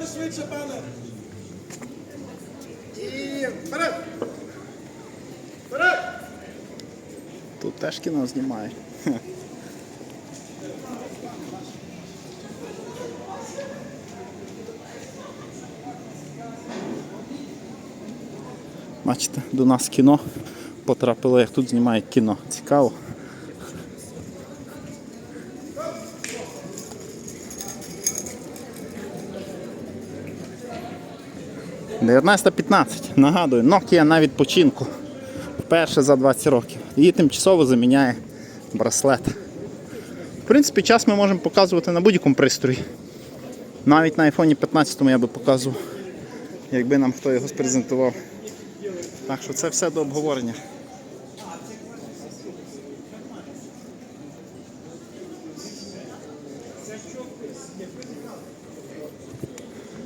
Проходьте швидше, пане. І вперед! Вперед! Тут теж кіно знімають. Хе. Бачите, до нас кіно потрапило, як тут знімають кіно. Цікаво. Дев'ятнадцята 15. Нагадую, Nokia на відпочинку. Вперше за 20 років. Її тимчасово заміняє браслет. В принципі, час ми можемо показувати на будь-якому пристрої. Навіть на iPhone 15 я би показував, якби нам хто його спрезентував. Так що це все до обговорення.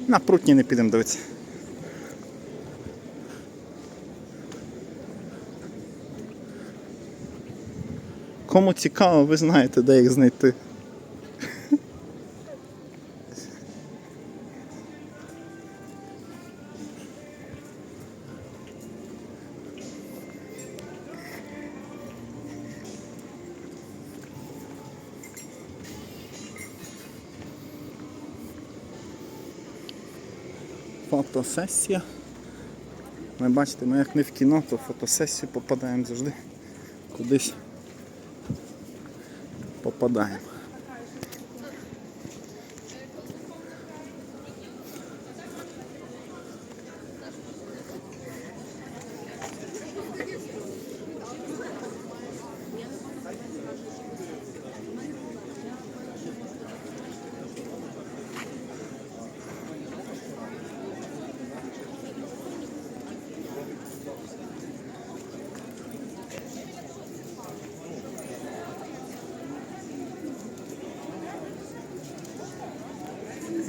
На прутні не підемо дивитися. Кому цікаво, ви знаєте, де їх знайти. Фотосесія. Ви бачите, ми як не в кіно, то фотосесію попадаємо завжди кудись попадаємо.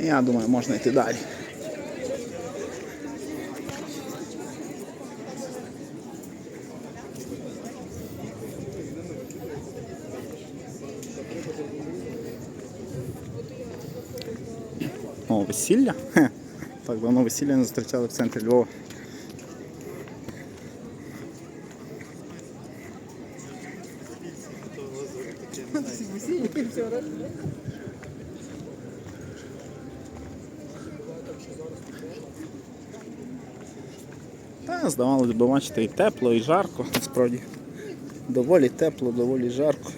Я думаю, можна йти далі. О, весілля? Хе. Так давно весілля не зустрічали в центрі Львова. Та, здавалося б, бачите, і тепло, і жарко, насправді. Доволі тепло, доволі жарко.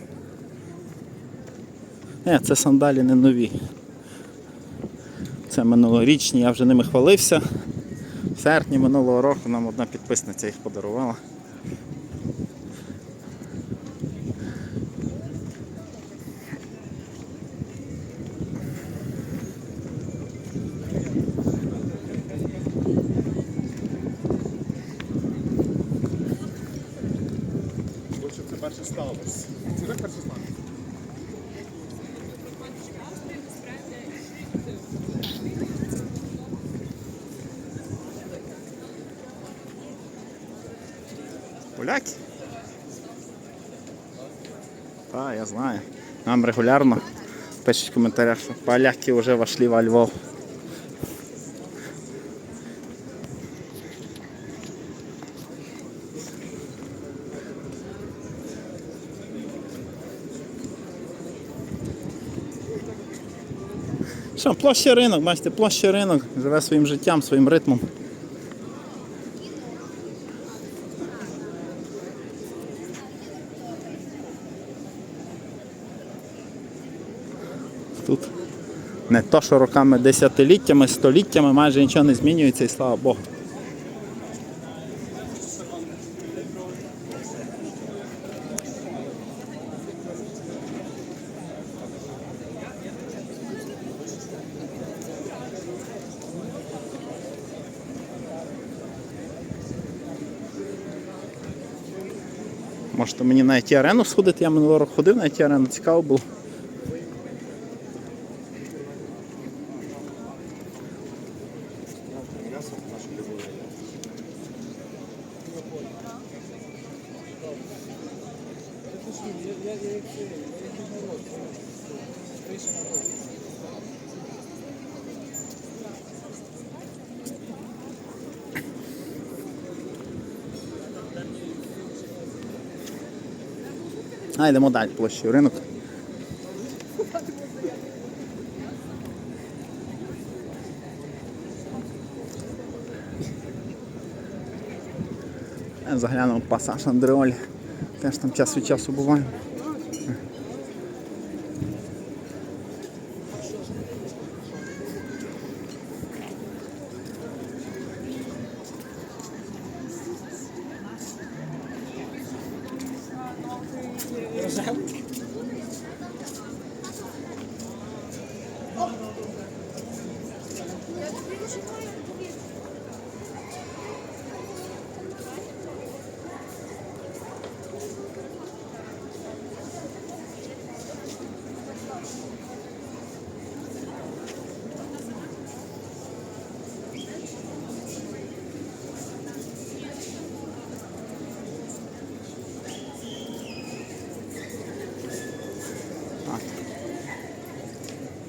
Не, це сандалі не нові. Це минулорічні, я вже ними хвалився. В серпні минулого року нам одна підписниця їх подарувала. Більше це перше сталося. Це не перше сталося. Поляки? Так, я знаю. Нам регулярно пишуть в коментарях, що поляки вже вошли во Львов. Що, площа ринок, бачите, площа ринок, живе своїм життям, своїм ритмом. Тут не то, що роками десятиліттями, століттями майже нічого не змінюється і слава Богу. Можете мені на IT арену сходити, я минулого року ходив на IT арену, цікаво було. А, йдемо далі площею ринок. Заглянув Заглянемо пасаж Андреолі. Теж там час від часу буває.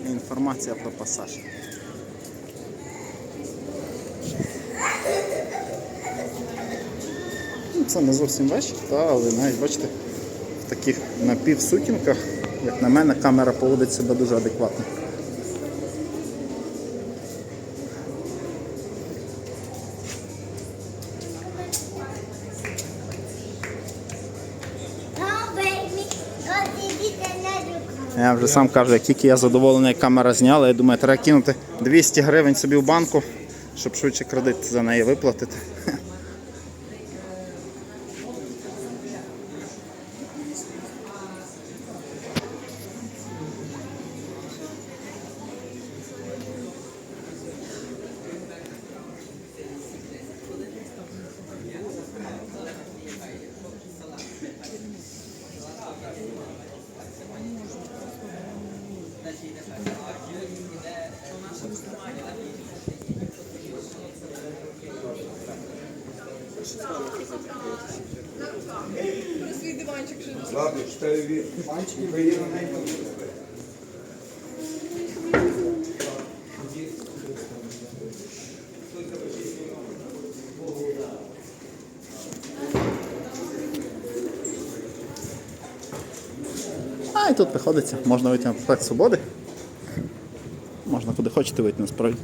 Інформація про пасаж. Це не зовсім вечір, але навіть бачите, в таких напівсутінках, як на мене, камера поводить себе дуже адекватно. Я вже сам кажу, як тільки я задоволений, як камера зняла, я думаю, треба кинути 200 гривень собі в банку, щоб швидше кредит за неї виплатити. Ладно, чотири панчики виїли на А і тут приходиться, можна вийти на проспект Свободи. Можна куди хочете вийти насправді.